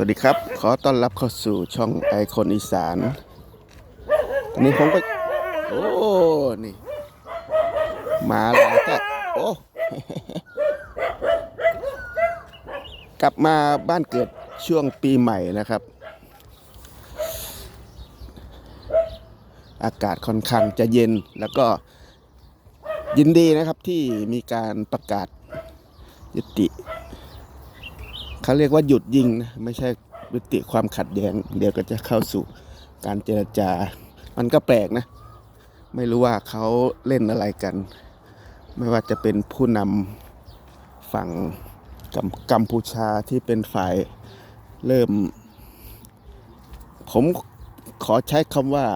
วัสดีครับ ขอต้อนรับเข้าสู่ช่องไอคอนอีสานอันนี้ผมก็โอ้นี่ มาแล้วแต่โอ้กลับมาบ้านเกิดช่วงปีใหม่นะครับ อากาศค่อนข้างจะเย็นแล้วก็ยินดีนะครับที่มีการประกาศยุติ เขาเรียกว่าหยุดยิงนะไม่ใช่ยุติความขัดแย้ง เดี๋ยวก็จะเข้าสู่การเจรจา มันก็แปลกนะ ไม่รู้ว่าเขาเล่นอะไรกัน ไม่ว่าจะเป็นผู้นำฝั่งกัมกัมพูชาที่เป็นฝ่ายเริ่ม ผมขอใช้คำว่า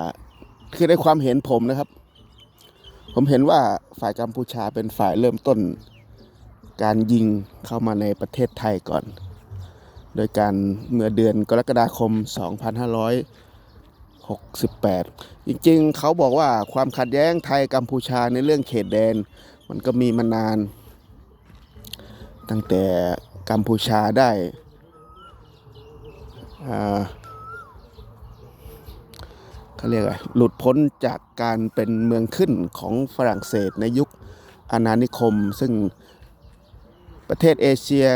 คือในความเห็นผมนะครับ ผมเห็นว่าฝ่ายกัมพูชาเป็นฝ่ายเริ่มต้น การยิงเข้ามาในประเทศไทยก่อน โดยการเมื่อเดือนกรกฎาคม 2568 จริงๆ เขาบอกว่าความขัดแย้งไทยกัมพูชาในเรื่องเขตแดน มันก็มีมานาน ตั้งแต่กัมพูชาได้เขาเรียกอะไรหลุดพ้นจากการเป็นเมืองขึ้นของฝรั่งเศสในยุคอาณานิคม ซึ่งประเทศเอเชีย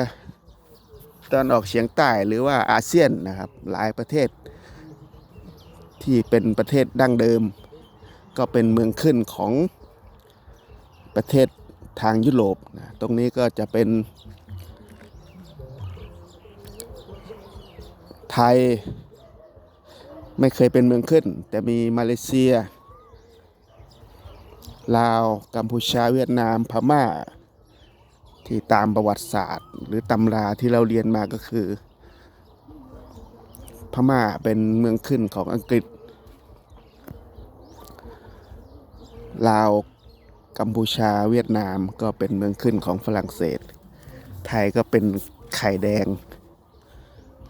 ตอนออกเฉียงใต้หรือว่าอาเซียนนะครับ หลายประเทศ ที่เป็นประเทศดั้งเดิม ก็เป็นเมืองขึ้นของประเทศทางยุโรปนะตรงนี้ก็จะเป็น ไทย ไม่เคยเป็นเมืองขึ้น แต่มีมาเลเซีย ลาว กัมพูชาเวียดนามพม่า ที่ตามประวัติศาสตร์ หรือตำราที่เราเรียนมาก็คือ พม่าเป็นเมืองขึ้นของอังกฤษ ลาวกัมพูชาเวียดนามก็เป็นเมืองขึ้นของฝรั่งเศส ไทยก็เป็นไข่แดง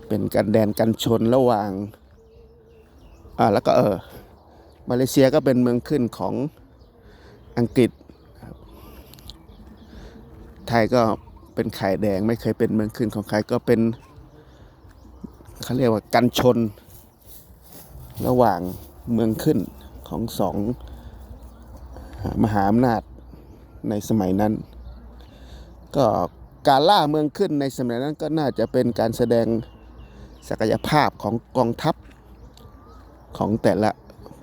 เป็นกันแดนกันชนระหว่างอ่าแล้วก็เออมาเลเซียก็เป็นเมืองขึ้นของอังกฤษ ไทยก็เป็นไข่แดงไม่เคยเป็นเมืองขึ้นของใครก็เป็นเขาเรียกว่ากันชน ระหว่างเมืองขึ้นของสองมหาอำนาจในสมัยนั้น ก็การล่าเมืองขึ้นในสมัยนั้นก็น่าจะเป็นการแสดงศักยภาพของกองทัพของแต่ละ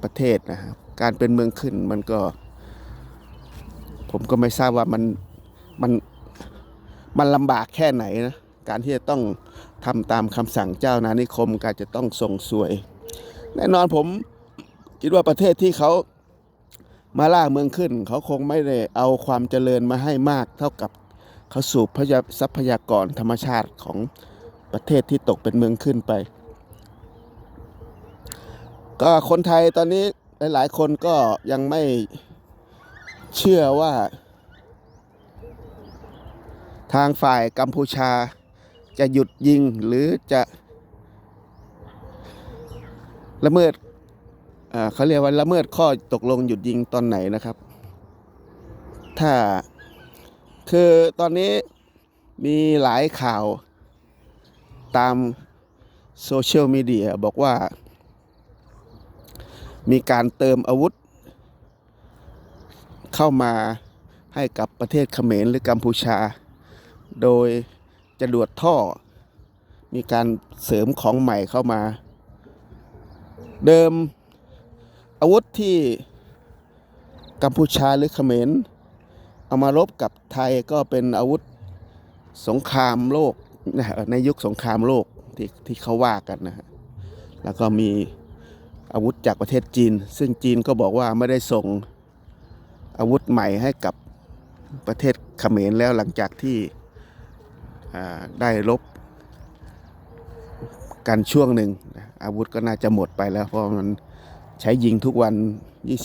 ประเทศนะครับการเป็นเมืองขึ้นมันก็ ผมก็ไม่ทราบว่ามันมัน มันลำบากแค่ไหนนะการที่จะต้องทำตามคำสั่งเจ้านานิคม การจะต้องส่งสวย แน่นอนผมคิดว่าประเทศที่เขามาล่าเมืองขึ้น เขาคงไม่ได้เอาความเจริญมาให้มากเท่ากับเขาสูบพยาทรัพยากรธรรมชาติของประเทศที่ตกเป็นเมืองขึ้นไป ก็คนไทยตอนนี้หลาย ๆ คนก็ยังไม่เชื่อว่า ทางฝ่ายกัมพูชาจะหยุดยิงหรือจะละเมิดเขาเรียกว่าละเมิดข้อตกลงหยุดยิงตอนไหนนะครับ ถ้าคือตอนนี้มีหลายข่าวตามโซเชียลมีเดียบอกว่า มีการเติมอาวุธ เข้ามาให้กับประเทศเขมรหรือกัมพูชา โดยจะดวดท่อ มีการเสริมของใหม่เข้ามา เดิมอาวุธที่กัมพูชาหรือเขมรเอามารบกับไทยก็เป็นอาวุธสงครามโลกนะฮะในยุคสงครามโลกที่ที่เขาว่ากันนะฮะแล้วก็มีอาวุธจากประเทศจีน ซึ่งจีนก็บอกว่าไม่ได้ส่งอาวุธใหม่ให้กับประเทศเขมรแล้วหลังจากที่ ได้ลบกันช่วงหนึ่งอาวุธก็น่าจะหมดไปแล้ว เพราะมันใช้ยิงทุกวัน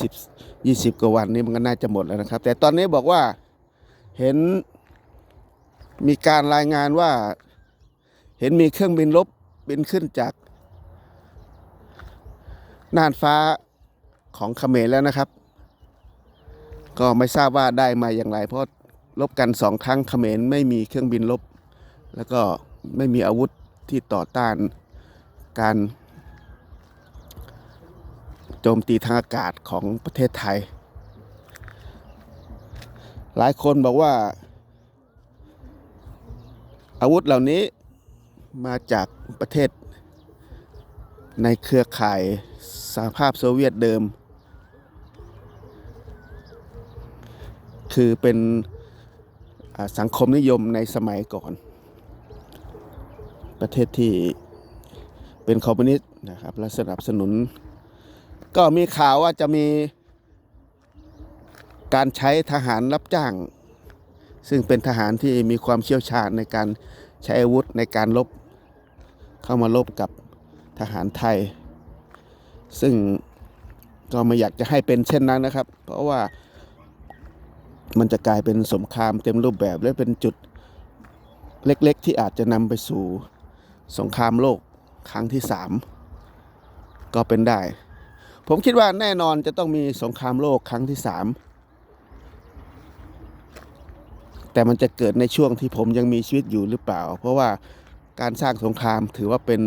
20 20 กว่าวันนี้มันก็น่าจะหมดแล้วนะครับ แต่ตอนนี้บอกว่าเห็นมีการรายงานว่า เห็นมีเครื่องบินลบบินขึ้นจากน่านฟ้าของเขมรแล้วนะครับ ก็ไม่ทราบว่าได้มาอย่างไร เพราะลบกันสองครั้งเขมรไม่มีเครื่องบินลบ แล้วก็ไม่มีอาวุธที่ต่อต้านการโจมตีทางอากาศของประเทศไทย หลายคนบอกว่า อาวุธเหล่านี้มาจากประเทศ ในเครือข่ายสหภาพโซเวียตเดิม คือเป็นสังคมนิยมในสมัยก่อน ประเทศที่เป็นคอมมิวนิสต์นะครับและสนับสนุน ก็มีข่าวว่าจะมีการใช้ทหารรับจ้าง ซึ่งเป็นทหารที่มีความเชี่ยวชาญในการใช้อาวุธในการลบเข้ามาลบกับทหารไทย ซึ่งก็ไม่อยากจะให้เป็นเช่นนั้นนะครับ เพราะว่ามันจะกลายเป็นสงครามเต็มรูปแบบและเป็นจุดเล็กๆ ที่อาจจะนำไปสู่ สงครามโลกครั้งที่สามก็เป็นได้ ผมคิดว่าแน่นอนจะต้องมีสงครามโลกครั้งที่สามแต่มันจะเกิดในช่วงที่ผมยังมีชีวิตอยู่หรือเปล่า เพราะว่าการสร้างสงครามถือว่าเป็น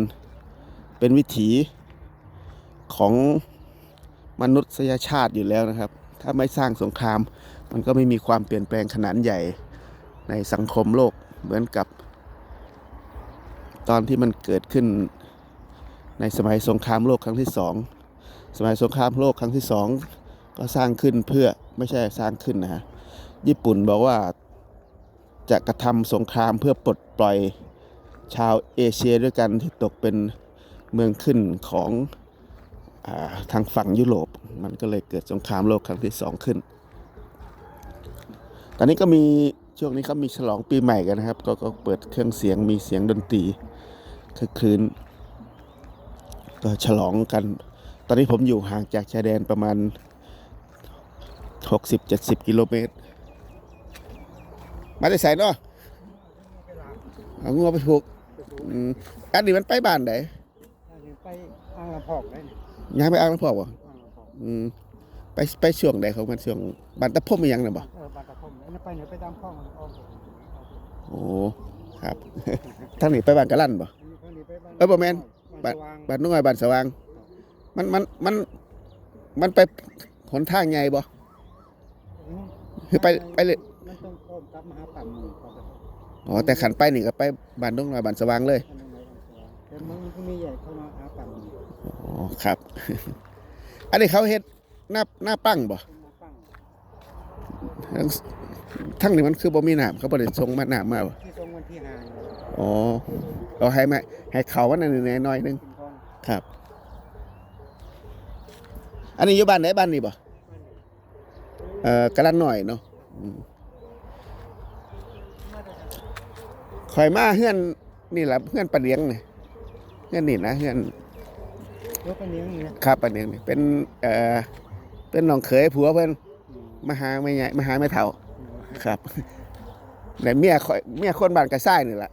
เป็นวิถีของมนุษยชาติอยู่แล้วนะครับ ถ้าไม่สร้างสงคราม มันก็ไม่มีความเปลี่ยนแปลงขนาดใหญ่ในสังคมโลกเหมือนกับ ตอนที่มันเกิดขึ้นในสมัยสงครามโลกครั้งที่สองสมัยสงครามโลกครั้งที่สองก็สร้างขึ้นเพื่อไม่ใช่สร้างขึ้นนะฮะญี่ปุ่นบอกว่าจะกระทำสงครามเพื่อปลดปล่อยชาวเอเชียด้วยกันที่ตกเป็นเมืองขึ้นของอาทางฝั่งยุโรป มันก็เลยเกิดสงครามโลกครั้งที่สองขึ้น ตอนนี้ก็มี ช่วงนี้เขามีฉลองปีใหม่กันนะครับ ก็ก็เปิดเครื่องเสียงมีเสียงดนตรีคือคืนก็ฉลองกัน ตอนนี้ผมอยู่ห่างจากชายแดนประมาณ 60-70 กิโลเมตร มาได้ใส่เนาะเอางัวไปผูกอืมอันนี้มันไปบ้านไหนอันนี้ไปอ่างลำพอกได้นี่ย้ายไปอ่างน้ำพอกบ่อ่างลำพอกอืม ไปไปช่วงใดของมันช่วงบ้านตะพมอีหยังน่ะบ่เออบ้านตะพมอันนี้ไปเหนือไปตามคลองมันออกไปโอ้ครับ ทางนี้ไปบ้านกะลั่นบ่ อันนี้ข้างนี้ไปบ้านเออบ่แม่น บ้านสว่างบ้านนุ่งไอ้บ้านสว่าง มันมันมันมันไปหนทางใหญ่บ่ คือไปไปเลย มันต้องโค้งกลับมาหาปั่นหมู่ก่อนนะครับอ๋อแต่ขันไปนี่ก็ไปบ้านนุ่งน้อยบ้านสว่างเลย อันนี้ในบ้านสว่างแต่มันก็มีใหญ่เข้ามาหาปั่นหมู่อ๋อครับ อันนี้เขาเฮ็ด หน้าหน้าปั้งบ่ขึ้นมาปั้งทั้งทั้งนี้มันคือบ่มีน้ำเขาบ่ได้ส่งมาน้ำมาบ่ที่ทรงวันที่ห้าเนี่ยอ๋อเอาให้มาให้เขาวันนั้นหน่อยๆหนึงขึ้นคลองครับ อันนี้อยู่บ้านไหนบ้านนี้บ่เอ่อกะลันหน่อยเนาะอืมข่อยมาเฮือนนี่ล่ะเฮือนปลาเลี้ยงนี่เฮือนนี่นะเฮือนยกไปเลี้ยงนี่นะครับปลาเลี้ยงนี่เป็นเอ่อ เป็นน้องเขยผัวเพิ่นอืมมาหาแม่ใหญ่มาหาแม่เฒ่าอืมครับแต่เมียข่อยเมียคนบ้านกระซ้ายนี่แหละ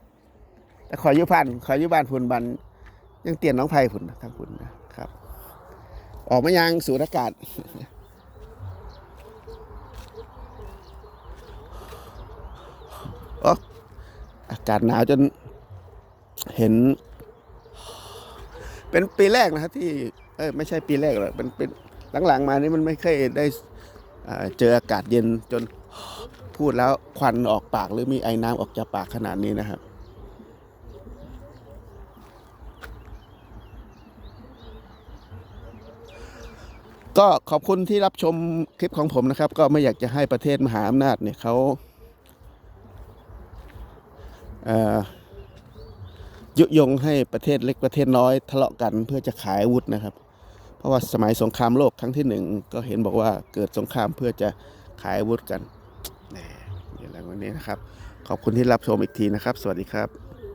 แต่ข่อยอยู่พันข่อยอยู่บ้านพุ่นบ้านยังเตียนน้องไผ่พุ่นทางพุ่นนะครับ ออกมายังสูดอากาศโอ้อากาศหนาวจนเห็น เป็นปีแรกนะครับที่ เออไม่ใช่ปีแรกหรอกเป็นเป็น หลังๆมานี่มันไม่เคยได้เจออากาศเย็นจนพูดแล้วควันออกปากหรือมีไอ้น้ำออกจากปากขนาดนี้นะครับก็ขอบคุณที่รับชมคลิปของผมนะครับ ก็ไม่อยากจะให้ประเทศมหาอำนาจเนี่ยเขาเยุยงให้ประเทศเล็กประเทศน้อยทะเลาะกันเพื่อจะขายอาวุธนะครับ เพราะว่าสมัยสงครามโลกครั้งที่หนึ่งก็เห็นบอกว่าเกิดสงครามเพื่อจะขายอาวุธกันนี่แหละวันนี้นะครับ ขอบคุณที่รับชมอีกทีนะครับ สวัสดีครับ